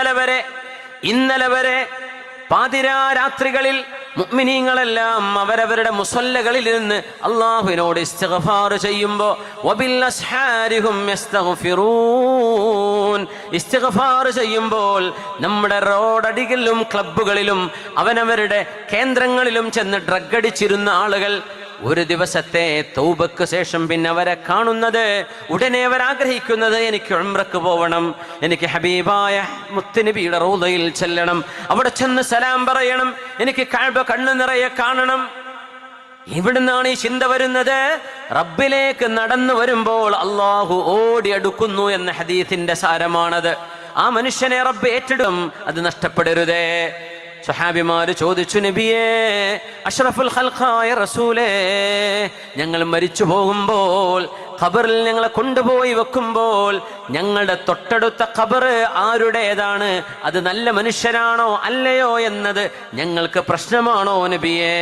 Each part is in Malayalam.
ഇന്നലെ വരെ ഇന്നലെ വരെ പാതിരാരാത്രികളിൽ മുഗ്മിനീങ്ങളെല്ലാം അവരവരുടെ മുസല്ലകളിൽ നിന്ന് അള്ളാഹുവിനോട് ഇസ്തിഗ്ഫാർ ചെയ്യുമ്പോൾ ഇസ്തിഗ്ഫാർ ചെയ്യുമ്പോൾ നമ്മുടെ റോഡടികളിലും ക്ലബ്ബുകളിലും അവനവരുടെ കേന്ദ്രങ്ങളിലും ചെന്ന് ഡ്രഗ് അടിച്ചിരുന്ന ആളുകൾ ഒരു ദിവസത്തെ തൗബക്ക് ശേഷം പിന്നെ അവരെ കാണുന്നത് ഉടനെ അവർ ആഗ്രഹിക്കുന്നത് എനിക്ക് ഉംറക്ക് പോവണം എനിക്ക് ഹബീബായ മുത്തുനബിയുടെ റൂദയിൽ ചെല്ലണം അവിടെ ചെന്ന് സലാം പറയണം എനിക്ക് കഅബ കണ്ണു നിറയെ കാണണം. ഇവിടുന്നാണ് ഈ ചിന്ത വരുന്നത്. റബ്ബിലേക്ക് നടന്നു വരുമ്പോൾ അള്ളാഹു ഓടിയെടുക്കുന്നു എന്ന ഹദീത്തിന്റെ സാരമാണത്. ആ മനുഷ്യനെ റബ്ബ് ഏറ്റെടും അത് നഷ്ടപ്പെടരുതേ. സഹാബിമാര് ചോദിച്ചു നബിയേ അഷ്റഫുൽ ഖൽഖായ റസൂലേ ഞങ്ങൾ മരിച്ചു പോകുമ്പോൾ ഖബറിൽ ഞങ്ങളെ കൊണ്ടുപോയി വെക്കുമ്പോൾ ഞങ്ങളുടെ തൊട്ടടുത്ത ഖബർ ആരുടേതാണ്? അത് നല്ല മനുഷ്യരാണോ അല്ലയോ എന്നത് ഞങ്ങൾക്ക് പ്രശ്നമാണോ നബിയേ?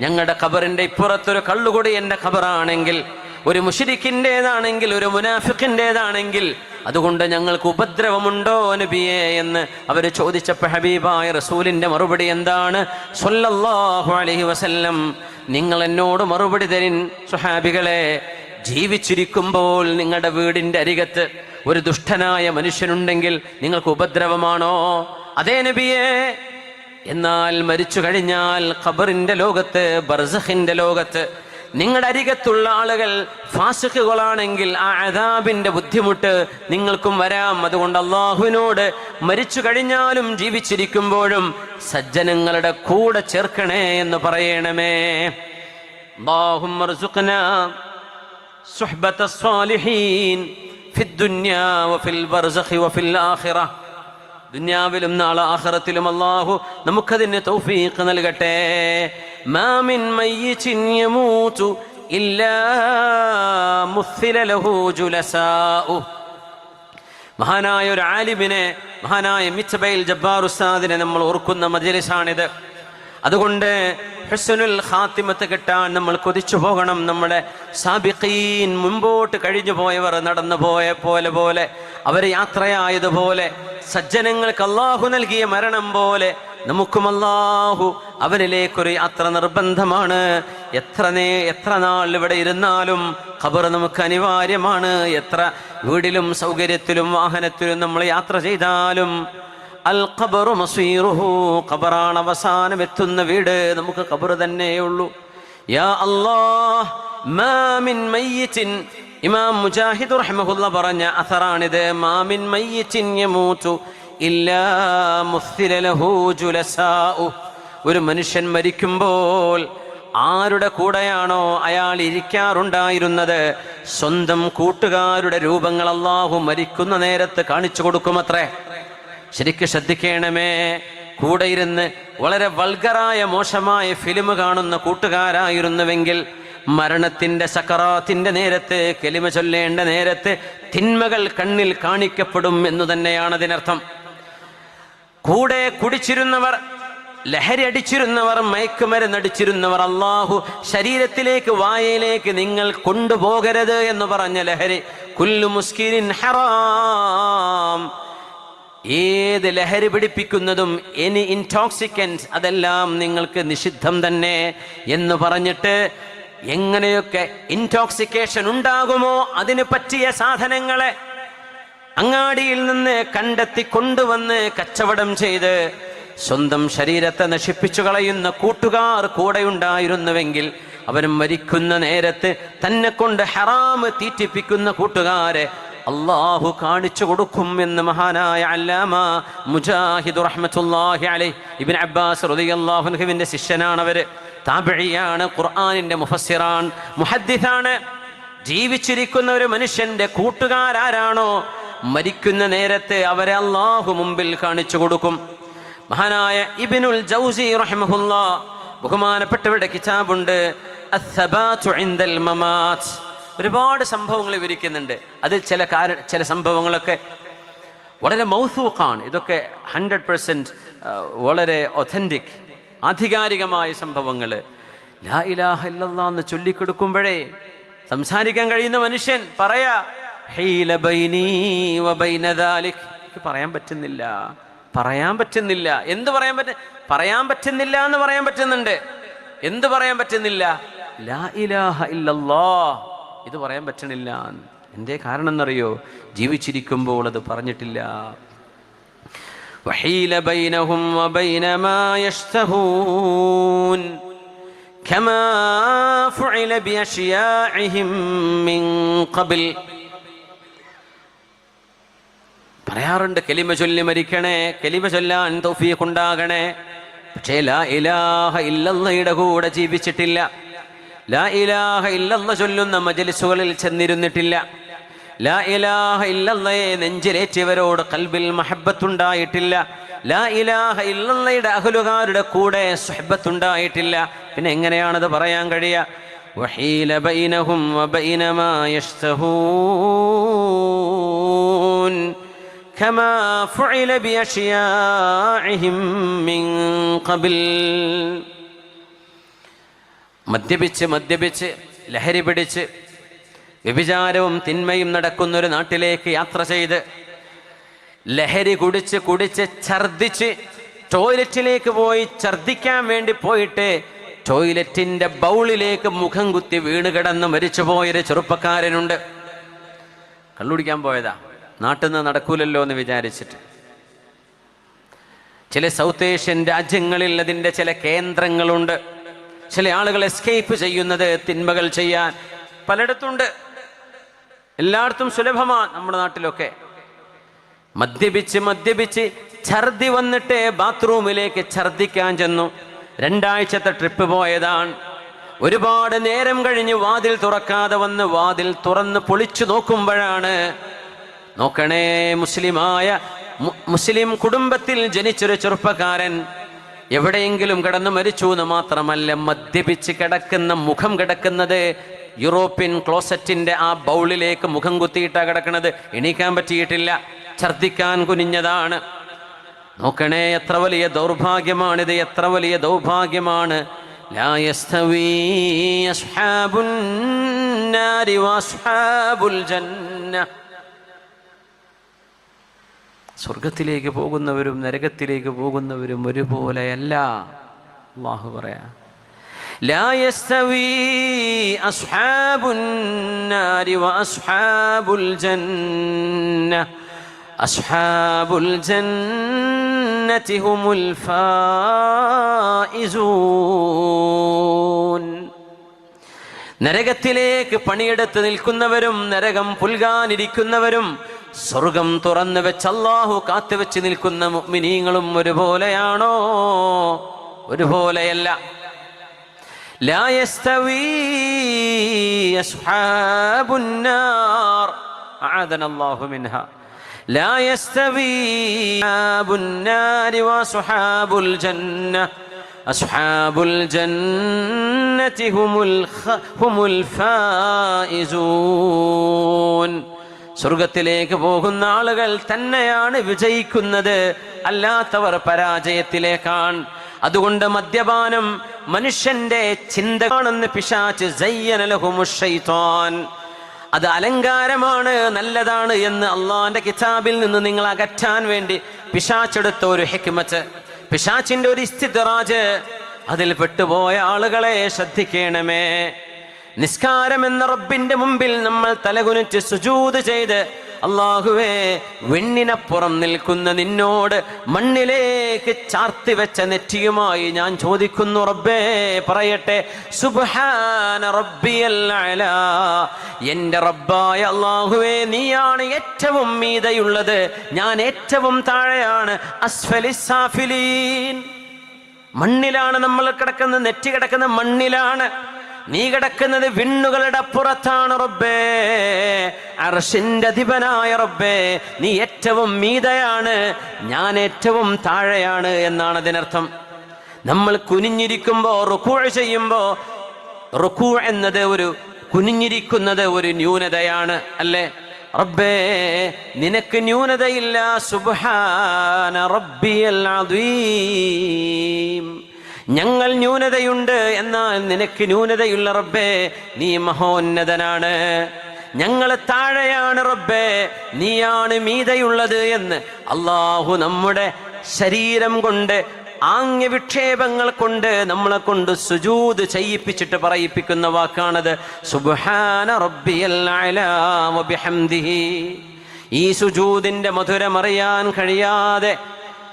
ഞങ്ങളുടെ ഖബറിന്റെ ഇപ്പുറത്തൊരു കള്ളുകൊടി എന്റെ ഖബറാണെങ്കിൽ ഒരു മുഷിരിക്കിന്റെതാണെങ്കിൽ ഒരു മുനാഫിക്കിന്റെതാണെങ്കിൽ അതുകൊണ്ട് ഞങ്ങൾക്ക് ഉപദ്രവമുണ്ടോ നബിയെ എന്ന് അവർ ചോദിച്ചപ്പോൾ ഹബീബായ റസൂലിന്റെ മറുപടി എന്താണ്? സല്ലല്ലാഹു അലൈഹി വസല്ലം നിങ്ങൾ എന്നോട് മറുപടി തരിൻ സുഹാബികളെ ജീവിച്ചിരിക്കുമ്പോൾ നിങ്ങളുടെ വീടിന്റെ അരികത്ത് ഒരു ദുഷ്ടനായ മനുഷ്യനുണ്ടെങ്കിൽ നിങ്ങൾക്ക് ഉപദ്രവമാണോ? അതേ നബിയെ എന്നാൽ മരിച്ചു കഴിഞ്ഞാൽ ഖബറിന്റെ ലോകത്ത് ബർസഖിന്റെ ലോകത്ത് നിങ്ങളുടെ അരികത്തുള്ള ആളുകൾ ഫാസിഖുകളാണെങ്കിൽ ആ അതാബിന്റെ ബുദ്ധിമുട്ട് നിങ്ങൾക്കും വരാം. അതുകൊണ്ട് അള്ളാഹുവിനോട് മരിച്ചു കഴിഞ്ഞാലും ജീവിച്ചിരിക്കുമ്പോഴും സജ്ജനങ്ങളുടെ കൂടെ ചേർക്കണേ എന്ന് പറയണമേ. ദുന്യാവിലും നാളെ ആഹ്റത്തിലും അള്ളാഹു നമുക്കതിന് തൗഫീഖ് നൽകട്ടെ. മാമിൻ മയ്യിച്ചിൻ യമൂതു ഇല്ലാ മുസ്സില ലഹു ജുലസാഉ. മഹാനായ ഒരു ആലിബിനെ മഹാനായ മിച്ചബൈൽ ജബ്ബാർ ഉസ്താദിനെ നമ്മൾ ഓർക്കുന്ന മജലിസാണിത്. അതുകൊണ്ട് ഹുസ്നുൽ ഖാത്തിമത്ത് കിട്ടാൻ നമ്മൾ കൊതിച്ചു പോകണം. നമ്മുടെ സാബിഖീൻ മുമ്പോട്ട് കഴിഞ്ഞു പോയവർ നടന്നു പോയ പോലെ പോലെ അവർ യാത്രയായതുപോലെ സജ്ജനങ്ങൾക്ക് അള്ളാഹു നൽകിയ മരണം പോലെ നമുക്കും അല്ലാഹു അവനിലേക്കൊരു അത്ര നിർബന്ധമാണ്. എത്ര നേ എത്ര നാൾ ഇവിടെ ഇരുന്നാലും ഖബർ നമുക്ക് അനിവാര്യമാണ്. എത്ര വീടിലും സൗകര്യത്തിലും വാഹനത്തിലും നമ്മൾ യാത്ര ചെയ്താലും അൽ ഖബറു മസീറുഹു ഖബറാണ് അവസാനം എത്തുന്ന വീട്. നമുക്ക് ഖബർ തന്നെയുള്ളൂ. യാ അല്ലാഹ് മാ മിൻ മയ്യിത്തിൻ. ഇമാം മുജാഹിദ് റഹ്മഹുല്ല പറഞ്ഞ അഥറാണിത് മാമിൻ മയ്യിത്തിൻ യമൂതു. ഒരു മനുഷ്യൻ മരിക്കുമ്പോൾ ആരുടെ കൂടെയാണോ അയാൾ ഇരിക്കാറുണ്ടായിരുന്നത്? സ്വന്തം കൂട്ടുകാരുടെ രൂപങ്ങൾ അള്ളാഹു മരിക്കുന്ന നേരത്ത് കാണിച്ചു കൊടുക്കുമത്രേ. ശരിക്ക് ശ്രദ്ധിക്കണമേ കൂടെ ഇരുന്ന് വളരെ വൾഗറായ മോശമായ ഫിലിം കാണുന്ന കൂട്ടുകാരായിരുന്നുവെങ്കിൽ മരണത്തിന്റെ സക്കറാത്തിന്റെ നേരത്ത് കെലിമ ചൊല്ലേണ്ട നേരത്ത് തിന്മകൾ കണ്ണിൽ കാണിക്കപ്പെടും എന്ന് തന്നെയാണ് അതിനർത്ഥം. കൂടെ കുടിച്ചിരുന്നവർ ലഹരി അടിച്ചിരുന്നവർ മയക്കുമരുന്നടിച്ചിരുന്നവർ അള്ളാഹു ശരീരത്തിലേക്ക് വായയിലേക്ക് നിങ്ങൾ കൊണ്ടുപോകരുത് എന്ന് പറഞ്ഞ ലഹരി. കുല്ലു മുസ്കിരിൻ ഹറാം. ഏത് ലഹരി പിടിപ്പിക്കുന്നതും എനി ഇൻടോക്സിക്കൻസ് അതെല്ലാം നിങ്ങൾക്ക് നിഷിദ്ധം തന്നെ എന്ന് പറഞ്ഞിട്ട് എങ്ങനെയൊക്കെ ഇൻടോക്സിക്കേഷൻ ഉണ്ടാകുമോ അതിന് പറ്റിയ സാധനങ്ങളെ അങ്ങാടിയിൽ നിന്ന് കണ്ടെത്തി കൊണ്ടുവന്ന് കച്ചവടം ചെയ്ത് സ്വന്തം ശരീരത്തെ നശിപ്പിച്ചു കളയുന്ന കൂട്ടുകാർ കൂടെ ഉണ്ടായിരുന്നുവെങ്കിൽ അവൻ മരിക്കുന്ന നേരത്ത് തന്നെ കൊണ്ട് ഹറാമ് തീറ്റിപ്പിക്കുന്ന കൂട്ടുകാരെ അള്ളാഹു കാണിച്ചു കൊടുക്കും എന്ന് മഹാനായ അല്ലാമ മുജാഹിദ് റഹ്മത്തുല്ലാഹി അലൈഹി ഇബ്ൻ അബ്ബാസ് റളിയല്ലാഹുവിന്റെ ശിഷ്യനാണ് അവർ താബിഴിയാണ് ഖുർആനിന്റെ മുഫസ്സിറാൻ മുഹദ്ദിസാണ്. ജീവിച്ചിരിക്കുന്ന ഒരു മനുഷ്യന്റെ കൂട്ടുകാരാരാണോ? മരിക്കുന്ന നേരത്തെ അവരെ അള്ളാഹു മുമ്പിൽ കാണിച്ചു കൊടുക്കും. മഹാനായ ഇബിനുൽ ജൗസി ബഹുമാനപ്പെട്ടവരുടെ കിതാബുണ്ട്. ഒരുപാട് സംഭവങ്ങൾ വിവരിക്കുന്നുണ്ട് അതിൽ ചില കാര ചില സംഭവങ്ങളൊക്കെ വളരെ മൗസൂഖാണ്. ഇതൊക്കെ ഹൺഡ്രഡ് പെർസെന്റ് വളരെ ഒഥന്റിക് ആധികാരികമായ സംഭവങ്ങൾ ലാ ഇലാഹ ഇല്ലെന്ന് ചൊല്ലിക്കൊടുക്കുമ്പോഴേ സംസാരിക്കാൻ കഴിയുന്ന മനുഷ്യൻ പറയാ "ഹീല ബൈനീ വബൈന ദാലിക്." എനിക്ക് പറയാൻ പറ്റുന്നില്ല പറയാൻ പറ്റുന്നില്ല എന്ത് പറയാൻ പറ്റ പറയാൻ പറ്റുന്നില്ല എന്ന് പറയാൻ പറ്റുന്നുണ്ട് എന്ത് പറയാൻ പറ്റുന്നില്ല ലാ ഇലാഹ ഇല്ലല്ലാ ഇത് പറയാൻ പറ്റണില്ല എന്തേ കാരണം എന്നറിയോ ജീവിച്ചിരിക്കുമ്പോൾ അത് പറഞ്ഞിട്ടില്ല وحيل بينهم وبين ما يشتهون كما فعل بأشياعهم من قبل പറയാറുണ്ട് കെലിമ ചൊല്ലി മരിക്കണേ കെലിമ ചൊല്ലാൻ തൗഫീഖ് ഉണ്ടാകണേ പക്ഷേ ലാ ഇലാഹ ഇല്ലല്ലയുടെ കൂടെ ജീവിച്ചിട്ടില്ല ലാ ഇലാഹ ഇല്ലല്ല ചൊല്ലുന്ന മജലിസുകളിൽ ചെന്നിരുന്നിട്ടില്ല ലാ ഇലാഹ ഇല്ലല്ലയെ നെഞ്ചിലേറ്റിയവരോട് കൽബിൽ മഹബത്തുണ്ടായിട്ടില്ല ലാ ഇലാഹ ഇല്ലല്ലയുടെ അഹലുകാരുടെ കൂടെ സുഹബത്തുണ്ടായിട്ടില്ല പിന്നെ എങ്ങനെയാണത് പറയാൻ കഴിയുക وحيل بينهم وبين ما يشتهون كما فعل بأشياعهم من قبل മദ്യപിച്ച് മദ്യപിച്ച് ലഹരി പിടിച്ച് വ്യഭിചാരവും തിന്മയും നടക്കുന്ന ഒരു നാട്ടിലേക്ക് യാത്ര ചെയ്ത് ലഹരി കുടിച്ച് കുടിച്ച് ഛർദിച്ച് ടോയ്ലറ്റിലേക്ക് പോയി ഛർദിക്കാൻ വേണ്ടി പോയിട്ട് ടോയ്ലറ്റിന്റെ ബൗളിലേക്ക് മുഖം കുത്തി വീണ് കിടന്ന് മരിച്ചുപോയൊരു ചെറുപ്പക്കാരനുണ്ട് കള്ളുടിക്കാൻ പോയതാ നാട്ടിൽ നിന്ന് നടക്കൂലല്ലോ എന്ന് വിചാരിച്ചിട്ട്. ചില സൗത്ത് ഏഷ്യൻ രാജ്യങ്ങളിൽ അതിന്റെ ചില കേന്ദ്രങ്ങളുണ്ട്. ചില ആളുകൾ എസ്കേപ്പ് ചെയ്യുന്നത് തിന്മകൾ ചെയ്യാൻ പലയിടത്തുണ്ട്. എല്ലായിടത്തും സുലഭമാണ് നമ്മുടെ നാട്ടിലൊക്കെ. മദ്യപിച്ച് മദ്യപിച്ച് ഛർദി വന്നിട്ട് ബാത്റൂമിലേക്ക് ഛർദിക്കാൻ ചെന്നു. രണ്ടാഴ്ചത്തെ ട്രിപ്പ് പോയതാണ്. ഒരുപാട് നേരം കഴിഞ്ഞ് വാതിൽ തുറക്കാതെ വന്ന് വാതിൽ തുറന്ന് പൊളിച്ചു നോക്കുമ്പോഴാണ് നോക്കണേ മുസ്ലിമായ മുസ്ലിം കുടുംബത്തിൽ ജനിച്ചൊരു ചെറുപ്പക്കാരൻ. എവിടെയെങ്കിലും കിടന്ന് മരിച്ചു എന്ന് മാത്രമല്ല മദ്യപിച്ച് കിടക്കുന്ന മുഖം കിടക്കുന്നത് യൂറോപ്യൻ ക്ലോസറ്റിന്റെ ആ ബൗളിലേക്ക് മുഖം കുത്തിയിട്ടാ കിടക്കുന്നത് എണീക്കാൻ പറ്റിയിട്ടില്ല. ഛർദിക്കാൻ കുനിഞ്ഞതാണ്. നോക്കണേ എത്ര വലിയ ദൗർഭാഗ്യമാണിത് എത്ര വലിയ ദൗർഭാഗ്യമാണ്. ലായസ്തവീ ജന്ന സ്വർഗത്തിലേക്ക് പോകുന്നവരും നരകത്തിലേക്ക് പോകുന്നവരും ഒരുപോലെയല്ല അള്ളാഹു പറയാ لا يستوي أصحاب النار وأصحاب الجنة أصحاب الجنة هم الفائزون നരകത്തിലേക്ക് പണിയെടുത്ത് നിൽക്കുന്നവരും നരകം പുൽകാനിരിക്കുന്നവരും സ്വർഗം തുറന്നു വെച്ച് അള്ളാഹു കാത്തുവെച്ച് നിൽക്കുന്ന മുഅ്മിനീങ്ങളും ഒരുപോലെയാണോ? ഒരുപോലെയല്ല. സ്വർഗത്തിലേക്ക് പോകുന്ന ആളുകൾ തന്നെയാണ് വിജയിക്കുന്നത്. അല്ലാത്തവർ പരാജയത്തിലേക്കാണ്. അതുകൊണ്ട് മദ്യപാനം മനുഷ്യന്റെ ചിന്തകളാണെന്ന് പിശാച്ച് അത് അലങ്കാരമാണ് നല്ലതാണ് എന്ന് അള്ളാന്റെ കിതാബിൽ നിന്ന് നിങ്ങൾ അകറ്റാൻ വേണ്ടി പിശാച്ചെടുത്ത ഒരു ഹെക്മത്ത്. പിശാച്ചിന്റെ ഒരു സ്ഥിതറാജ് അതിൽ പെട്ടുപോയ ആളുകളെ ശ്രദ്ധിക്കണമേ. നിസ്കാരം എന്ന റബ്ബിന്റെ മുമ്പിൽ നമ്മൾ തലകുനിച്ച് സുജൂത് ചെയ്ത് അള്ളാഹുവേ വെണ്ണിനപ്പുറം നിൽക്കുന്ന നിന്നോട് മണ്ണിലേക്ക് ചാർത്തി വെച്ച നെറ്റിയുമായി ഞാൻ ചോദിക്കുന്നു റബ്ബേ പറയട്ടെ സുബ്ഹാന റബ്ബിയൽ അലാ എന്റെ റബ്ബായ അള്ളാഹുവേ നീയാണ് ഏറ്റവും മീതയുള്ളത് ഞാൻ ഏറ്റവും താഴെയാണ് മണ്ണിലാണ് നമ്മൾ കിടക്കുന്നത് നെറ്റി കിടക്കുന്ന മണ്ണിലാണ്. നീ കിടക്കുന്നത് വിണ്ണുകളുടെ പുറത്താണ് റബ്ബേ. അർഷിന്റെ അധിപനായ റബ്ബേ നീ ഏറ്റവും മീതയാണ് ഞാൻ ഏറ്റവും താഴെയാണ് എന്നാണ് അതിനർത്ഥം. നമ്മൾ കുനിഞ്ഞിരിക്കുമ്പോ റുക്കൂ ചെയ്യുമ്പോ റുക്കൂ എന്നത് ഒരു കുനിഞ്ഞിരിക്കുന്നത് ഒരു ന്യൂനതയാണ് അല്ലേ? റബ്ബേ നിനക്ക് ന്യൂനതയില്ല സുബ്ഹാന റബ്ബിയൽ അദീം. ഞങ്ങൾ ന്യൂനതയുണ്ട് എന്നാൽ നിനക്ക് ന്യൂനതയുള്ള റബ്ബേ നീ മഹോന്നതനാണ്. ഞങ്ങൾ താഴെയാണ് റബ്ബേ നീയാണ് മീതയുള്ളത് എന്ന് അള്ളാഹു നമ്മുടെ ശരീരം കൊണ്ട് ആംഗ്യ വിക്ഷേപങ്ങൾ കൊണ്ട് നമ്മളെ കൊണ്ട് സുജൂത് ചെയ്യിപ്പിച്ചിട്ട് പറയിപ്പിക്കുന്ന വാക്കാണത്. സുബാന വബിഹംദിഹി ഈ സുജൂദിന്റെ മധുരമറിയാൻ കഴിയാതെ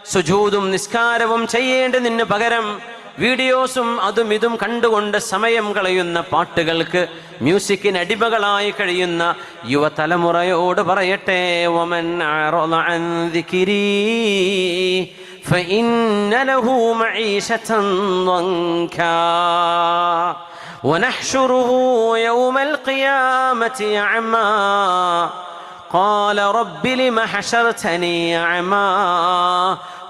സുജൂതും നിസ്കാരവും ചെയ്യേണ്ടതിന് പകരം വീഡിയോസും അതും ഇതും കണ്ടുകൊണ്ട് സമയം കളയുന്ന പാട്ടുകൾക്ക് മ്യൂസിക്കിന് അടിമകളായി കഴിയുന്ന യുവതലമുറയോട് പറയട്ടെ ഒമൻ അറള അൻ ദിക്രി فإن له معيشة ضنكا ونحشره يوم القيامة أعمى قال رب لم حشرتني أعمى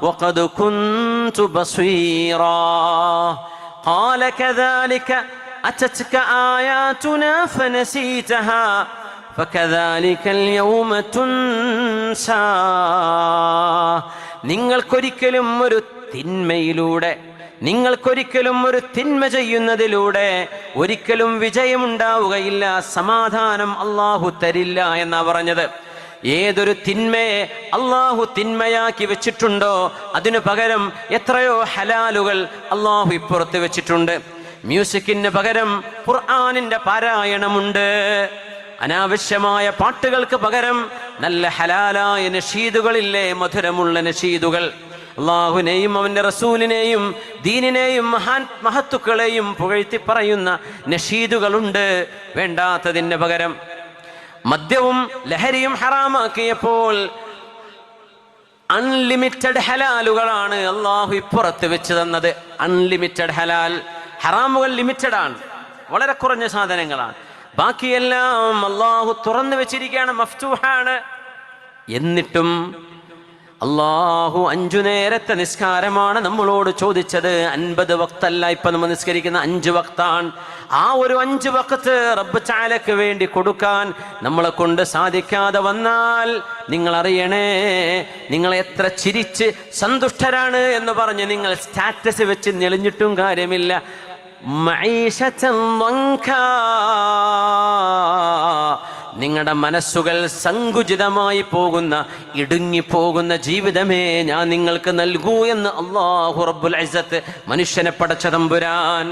وقد كنت بصيرا قال كذلك أتتك آياتنا فنسيتها فكذلك اليوم تنسى നിങ്ങൾക്കൊരിക്കലും ഒരു തിന്മയിലൂടെ നിങ്ങൾക്കൊരിക്കലും ഒരു തിന്മ ചെയ്യുന്നതിലൂടെ ഒരിക്കലും വിജയമുണ്ടാവുകയില്ല സമാധാനം അള്ളാഹു തരില്ല എന്നാ പറഞ്ഞത് ഏതൊരു തിന്മയെ അള്ളാഹു തിന്മയാക്കി വെച്ചിട്ടുണ്ടോ? അതിനു പകരം എത്രയോ ഹലാലുകൾ അള്ളാഹു ഇപ്പുറത്ത് വെച്ചിട്ടുണ്ട്. മ്യൂസിക്കിന് പകരം ഖുർആാനിന്റെ പാരായണമുണ്ട്. അനാവശ്യമായ പാട്ടുകൾക്ക് പകരം നല്ല ഹലാലായ നഷീദുകളില്ലേ? മധുരമുള്ള നഷീദുകൾ. അള്ളാഹുവിനെയും അവന്റെ റസൂലിനെയും ദീനിനെയും മഹാൻ മഹത്തുക്കളെയും പുകഴ്ത്തി പറയുന്ന നഷീദുകളുണ്ട്. വേണ്ടാത്തതിന് പകരം മദ്യവും ലഹരിയും ഹറാമാക്കിയപ്പോൾ അൺലിമിറ്റഡ് ഹലാലുകളാണ് അള്ളാഹു ഇപ്പുറത്ത് വെച്ച് തന്നത്. അൺലിമിറ്റഡ് ഹലാൽ ഹറാമുകൾ ലിമിറ്റഡ് ആണ് വളരെ കുറഞ്ഞ സാധനങ്ങളാണ്. ബാക്കിയെല്ലാം അള്ളാഹു തുറന്നു വെച്ചിരിക്കുകയാണ് മഫ്തൂഹാണ്. എന്നിട്ടും അള്ളാഹു അഞ്ചു നേരത്തെ നിസ്കാരമാണ് നമ്മളോട് ചോദിച്ചത്. അൻപത് വക്തല്ല ഇപ്പൊ നമ്മൾ നിസ്കരിക്കുന്ന അഞ്ച് വക്താണ്. ആ ഒരു അഞ്ച് വക്കത്ത് റബ്ബ് ചാലക്ക് വേണ്ടി കൊടുക്കാൻ നമ്മളെ കൊണ്ട് സാധിക്കാതെ വന്നാൽ നിങ്ങൾ അറിയണേ നിങ്ങൾ എത്ര ചിരിച്ച് സന്തുഷ്ടരാണ് എന്ന് പറഞ്ഞ് നിങ്ങൾ സ്റ്റാറ്റസ് വെച്ച് ഞെളിഞ്ഞിട്ടും കാര്യമില്ല. മൈഷ. നിങ്ങളുടെ മനസ്സുകൾ സങ്കുചിതമായി പോകുന്ന ഇടുങ്ങിപ്പോകുന്ന ജീവിതമേ ഞാൻ നിങ്ങൾക്ക് നൽകൂ എന്ന് അള്ളാഹു റബ്ബുൽ അസത്ത് മനുഷ്യനെ പടച്ച തമ്പുരാൻ.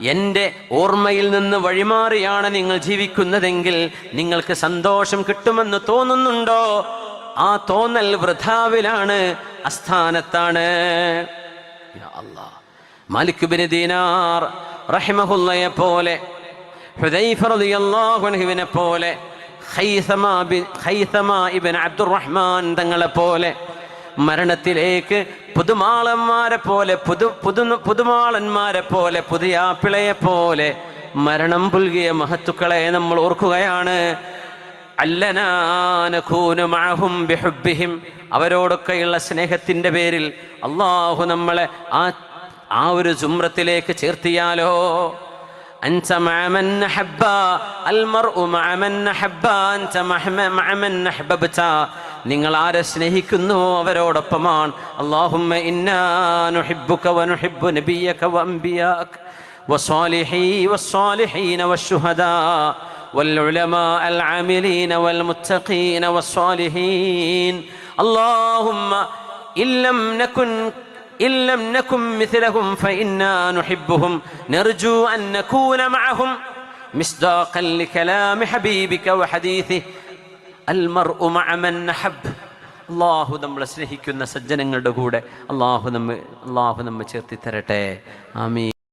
എന്റെ ഓർമ്മയിൽ നിന്ന് വഴിമാറിയാണ് നിങ്ങൾ ജീവിക്കുന്നതെങ്കിൽ നിങ്ങൾക്ക് സന്തോഷം കിട്ടുമെന്ന് തോന്നുന്നുണ്ടോ? ആ തോന്നൽ വൃഥാവിലാണ് അസ്ഥാനത്താണ് മാലിക്കുബിന് ദീനാർ റഹിമഹുല്ലയെ പോലെ ഹുദൈഫ റളിയല്ലാഹു അൻഹുവിനെ പോലെ ഇബ്ൻ അബ്ദുറഹ്മാൻ തങ്ങളെ പോലെ മരണത്തിലേക്ക് പുതുമാളന്മാരെ പോലെ പുതു പുതു പുതുമാളന്മാരെ പോലെ പുതിയ പുതിയാപ്പിളയെ പോലെ മരണം പുൽകിയ മഹത്തുക്കളെ നമ്മൾ ഓർക്കുകയാണ്. അവരോടൊക്കെയുള്ള സ്നേഹത്തിന്റെ പേരിൽ അള്ളാഹു നമ്മളെ ആ ആ ഒരു ചുമ്രത്തിലേക്ക് ചേർത്തിയാലോ? أنت مع من أحب المرء مع من أحب أنت مع- مع من أحببت നിങ്ങൾ ആരെ സ്നേഹിക്കുന്നു അവരോടൊപ്പമാണ് اللهم إنا نحبك ونحب نبيك وأنبياك وصالحي والصالحين والشهداء والعلماء العاملين والمتقين والصالحين اللهم إن لم نكن ഇല്ലം നക്കും മിഥിലഹും ഫഇന്നാ നുഹിബ്ബുഹും നർജു അൻ നകൂന മഅഹും മിസ്ദാഖൻ ലികലാമി ഹബീബിക വഹദീസി അൽ മർഉ മഅ മൻ നഹബ് അള്ളാഹു നമ്മളെ സ്നേഹിക്കുന്ന സജ്ജനങ്ങളുടെ കൂടെ അള്ളാഹു നമ്മെ അള്ളാഹു നമ്മെ ചേർത്തി തരട്ടെ ആമീ